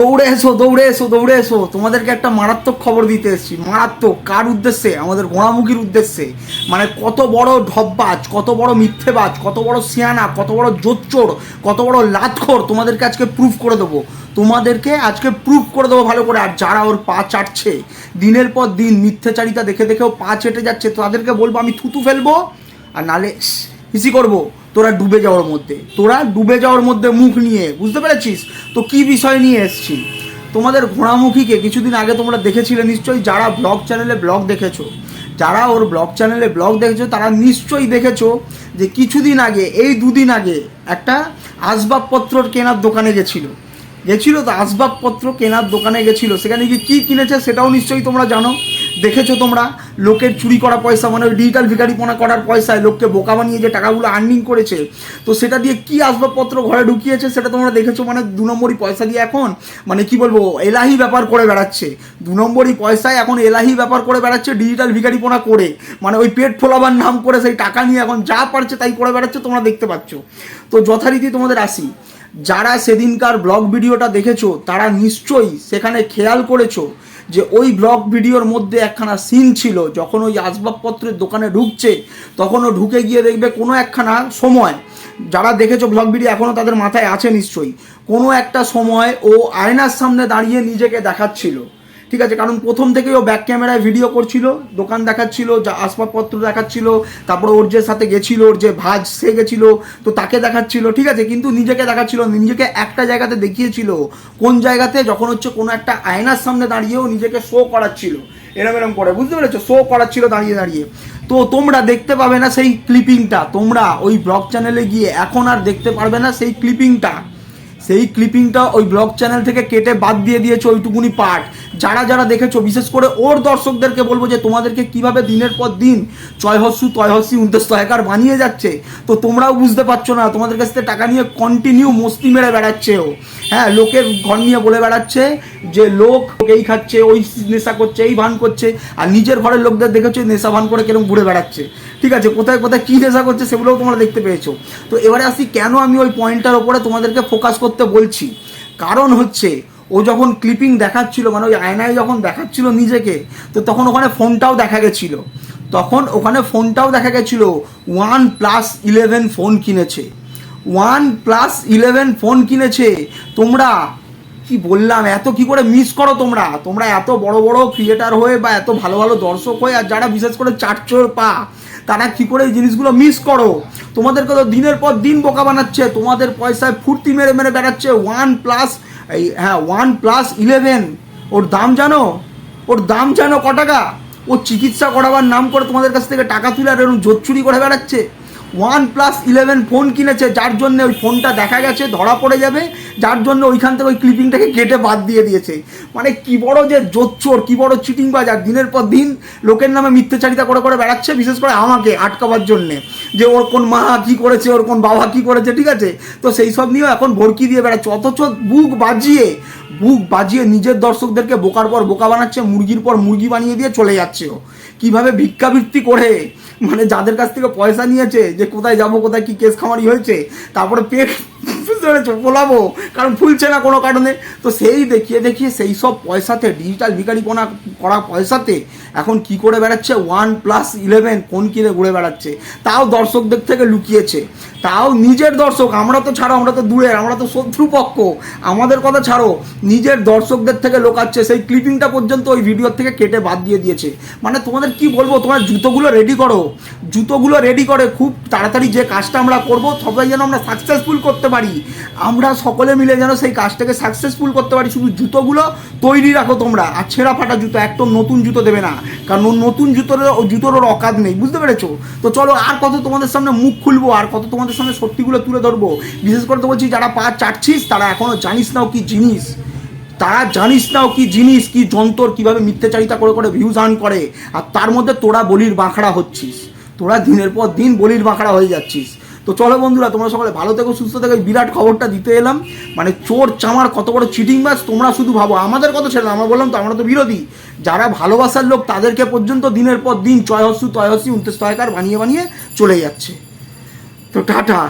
দৌড়ে এসো দৌড়ে এসো দৌড়ে এসো। তোমাদেরকে একটা মারাত্মক খবর দিতে এসেছি। মারাত্মক। কার উদ্দেশ্যে? আমাদের গোড়ামুখীর উদ্দেশ্যে। মানে কত বড় ঢপবাজ, কত বড় মিথ্যেবাজ, কত বড় সিয়ানা, কত বড় জোচ্চোর কত বড় লাতখোর তোমাদেরকে আজকে প্রুফ করে দেবো। তোমাদেরকে আজকে প্রুফ করে দেবো ভালো করে। আর যারা ওর পা চাটছে, দিনের পর দিন মিথ্যাচারিতা দেখে দেখেও পা চেটে যাচ্ছে, তাদেরকে বলব, আমি থুতু ফেলব, আর নালে হিসি করব। তোরা ডুবে যাওয়ার মধ্যে। তোরা ডুবে যাওয়ার মধ্যে মুখ নিয়ে, বুঝতে পেরেছিস? তো কি বিষয় নিয়ে এসছি? তোমাদের ঘোড়ামুখীকে কিছুদিন আগে তোমরা দেখেছিলে নিশ্চয়ই, যারা ব্লগ চ্যানেলে ব্লগ দেখেছ, যারা ওর ব্লগ চ্যানেলে ব্লগ দেখেছ, তারা নিশ্চয়ই দেখেছ যে কিছুদিন আগে, এই দুদিন আগে একটা আসবাবপত্রর কেনার দোকানে গেছিল। গেছিল তো আসবাবপত্র কেনার দোকানে গেছিল। সেখানে গিয়ে কী কিনেছে সেটাও নিশ্চয়ই তোমরা জানো। দেখেছ তোমরা? লোকের চুরি করা পয়সা মানে ডিজিটাল ভিকারিপনা করার পয়সায় লোককে বোকা বানিয়ে যে টাকাগুলো আর্নিং করেছে। তো সেটা দিয়ে কি আসবাবপত্র ঘরে ঢুকিয়েছে সেটা তোমরা দেখেছ? মানে দু নম্বরই পয়সা দিয়ে এখন মানে কি বলব, এলাহি ব্যাপার করে বেড়াচ্ছে। দু নম্বরই পয়সায় এখন এলাহি ব্যাপার করে বেড়াচ্ছে ডিজিটাল ভিকারিপনা করে। মানে ওই পেট ফোলাবার নাম করে সেই টাকা নিয়ে এখন যা পারছে তাই করে বেড়াচ্ছে, তোমরা দেখতে পাচ্ছ। তো যথারীতি তোমাদের আসি। যারা সেদিনকার ব্লগ ভিডিওটা দেখেছ, তারা নিশ্চয়ই সেখানে খেয়াল করেছ যে ওই ব্লগ ভিডিওর মধ্যে একখানা সিন ছিল, যখন ওই আসবাবপত্রের দোকানে ঢুকছে, তখন ও ঢুকে গিয়ে দেখবে কোনো একখানা সময়, যারা দেখেছ ব্লগ ভিডিও এখনও তাদের মাথায় আছে নিশ্চয়ই, কোনো একটা সময় ও আয়নার সামনে দাঁড়িয়ে নিজেকে দেখাচ্ছিল। ঠিক আছে, কারণ প্রথম থেকেই ও ব্যাক ক্যামেরায় ভিডিও করছিল, দোকান দেখাচ্ছিল, যা আসবাবপত্র দেখাচ্ছিল, তারপরে ওর যে সাথে গেছিল, ওর যে ভাজ, সে গেছিল, তো তাকে দেখাচ্ছিল, ঠিক আছে, কিন্তু নিজেকে দেখাচ্ছিল নিজেকে একটা জায়গাতে দেখিয়েছিল, কোন জায়গাতে, যখন হচ্ছে কোনো একটা আয়নার সামনে দাঁড়িয়েও নিজেকে শো করাচ্ছিল, এরম এরম করে, বুঝতে পেরেছ? শো করাচ্ছিল দাঁড়িয়ে দাঁড়িয়ে। তো তোমরা দেখতে পাবে না সেই ক্লিপিংটা তোমরা ওই ব্লগ চ্যানেলে গিয়ে এখন আর দেখতে পারবে না সেই ক্লিপিংটা সেই ক্লিপিংটা ওই ব্লগ চ্যানেল থেকে কেটে বাদ দিয়ে দিয়েছে ওইটুকুনি পার্ট যারা যারা দেখেছ, বিশেষ করে ওর দর্শকদেরকে বলব যে তোমাদেরকে কীভাবে দিনের পর দিন চয়হস্যু তয়হস্যি উদ্দেশ্য তয়কার বানিয়ে যাচ্ছে, তো তোমরাও বুঝতে পারছ না, তোমাদের কাছ থেকে টাকা নিয়ে কন্টিনিউ মস্তি মেরে বেড়াচ্ছে ও। হ্যাঁ লোকের ঘর নিয়ে বলে বেড়াচ্ছে যে লোক এই খাচ্ছে, ওই নেশা করছে, এই ভান করছে, আর নিজের ঘরের লোকদের দেখেছ, নেশা ভান করে কেরম ঘুরে বেড়াচ্ছে। ঠিক আছে, কোথায় কোথায় কী নেশা করছে সেগুলোও তোমরা দেখতে পেয়েছ। তো এবারে আসি কেন আমি ওই পয়েন্টটার ওপরে তোমাদেরকে ফোকাস করতে বলছি? কারণ হচ্ছে ও যখন ক্লিপিং দেখাচ্ছিল মানে ওই আয়নায় যখন দেখাচ্ছিল নিজেকে, তো তখন ওখানে ফোনটাও দেখা গেছিল। তখন ওখানে ফোনটাও দেখা গেছিল ওয়ান প্লাস ইলেভেন ফোন কিনেছে। ওয়ান প্লাস ইলেভেন ফোন কিনেছে। তোমরা, কি বললাম, এত কি করে মিস করো তোমরা? তোমরা এত বড় বড় ক্রিয়েটার হয়ে বা এত ভালো ভালো দর্শক হয়ে, আর যারা বিশেষ করে চারচোর পা, তারা কি করে এই জিনিসগুলো মিস করো? তোমাদেরকে তো দিনের পর দিন বোকা বানাচ্ছে, তোমাদের পয়সায় ফুর্তি মেরে মেরে বেড়াচ্ছে ওয়ান প্লাস এই হ্যাঁ ওয়ান প্লাস ইলেভেন ওর দাম জানো? ওর দাম জানো ক টাকা ও চিকিৎসা করাবার নাম করে তোমাদের কাছ থেকে টাকা তুলে আর এরকম জোর চুরি করে বেড়াচ্ছে। ওয়ান প্লাস ইলেভেন ফোন কিনেছে, যার জন্য ওই ফোনটা দেখা গেছে, ধরা পড়ে যাবে, যার জন্য ওইখান থেকে ওই ক্লিপিংটাকে কেটে বাদ দিয়ে দিয়েছে। মানে কি বড় যে জোচ্চোর, কি বড় চিটিং বাজার। দিনের পর দিন লোকের নামে মিথ্যাচারিতা করে করে বেড়াচ্ছে, বিশেষ করে আমাকে আটকাবার জন্যে। যে ওর কোন মা কি করেছে, ওর কোন বাবা কি করেছে, ঠিক আছে? তো সেই সব নিয়েও এখন ভর্কি দিয়ে বেড়াচ্ছে। অথচ বুক বাজিয়ে বুক বাজিয়ে নিজের দর্শকদেরকে বোকার পর বোকা বানাচ্ছে, মুরগির পর মুরগি বানিয়ে দিয়ে চলে যাচ্ছে কীভাবে ভিক্ষাবৃত্তি করে? মানে যাদের কাছ থেকে পয়সা নিয়েছে যে কোথায় যাব, কোথায় কি কেস খামারি হয়েছে, তারপরে পেট বুঝতে পেরেছ? ফোলাবো কারণ ফুলছে না কোনো কারণে। তো সেই দেখিয়ে দেখিয়ে সেই সব পয়সাতে ডিজিটাল ভিকারিপনা করা পয়সাতে এখন কি করে বেড়াচ্ছে? ওয়ান প্লাস ইলেভেন ফোন কিনে ঘুরে বেড়াচ্ছে? তাও দর্শকদের থেকে লুকিয়েছে। তাও নিজের দর্শক, আমরা তো ছাড়ো, আমরা তো দূরের, আমরা তো শত্রুপক্ষ। আমাদের কথা ছাড়ো, নিজের দর্শকদের থেকে লোকাচ্ছে। সেই ক্লিপিংটা পর্যন্ত ওই ভিডিওর থেকে কেটে বাদ দিয়ে দিয়েছে। মানে তোমাদের কি বলব? তোমার জুতোগুলো রেডি করো। জুতোগুলো রেডি করে খুব তাড়াতাড়ি যে কাজটা আমরা করব, সবাই যেন আমরা সাকসেসফুল করতে পারি। আমরা সকলে মিলে যেন সেই কাজটাকে সাকসেসফুল করতে পারি। শুধু জুতোগুলো তৈরি রাখো তোমরা, আর ছেঁড়া ফাটা জুতো একদম নতুন জুতো দেবে না। কারণ নতুন জুতোর জুতোর অকাদ নেই, বুঝতে পেরেছ? তো চলো, আর কত তোমাদের সামনে মুখ খুলবো, আর কত তোমাদের সামনে সত্যিগুলো তুলে ধরবো। বিশেষ করে তো বলছি যারা পা চাটছিস, তারা এখনও জানিস নাও কি জিনিস। তারা জানিস নাও কি জিনিস, কি যন্ত্র, কীভাবে মিথ্যাচারিতা করে করে ভিউজ আর্ন করে। আর তার মধ্যে তোরা বলির বাঁকড়া হচ্ছিস। তোরা দিনের পর দিন বলির বাঁকড়া হয়ে যাচ্ছিস। তো চলো বন্ধুরা, তোমরা সকলে ভালো থেকো, সুস্থ থেকো বিরাট খবরটা দিতে এলাম। মানে চোর, চামার, কত বড় চিটিং বাস তোমরা শুধু ভাবো। আমাদের কত ছেলে আমরা বললাম তো আমরা তো বিরোধী। যারা ভালোবাসার লোক, তাদেরকে পর্যন্ত দিনের পর দিন চয়হস্যু তয়হস্যি উনত্রিশ তয়কার বানিয়ে বানিয়ে চলে যাচ্ছে। তো টাটা।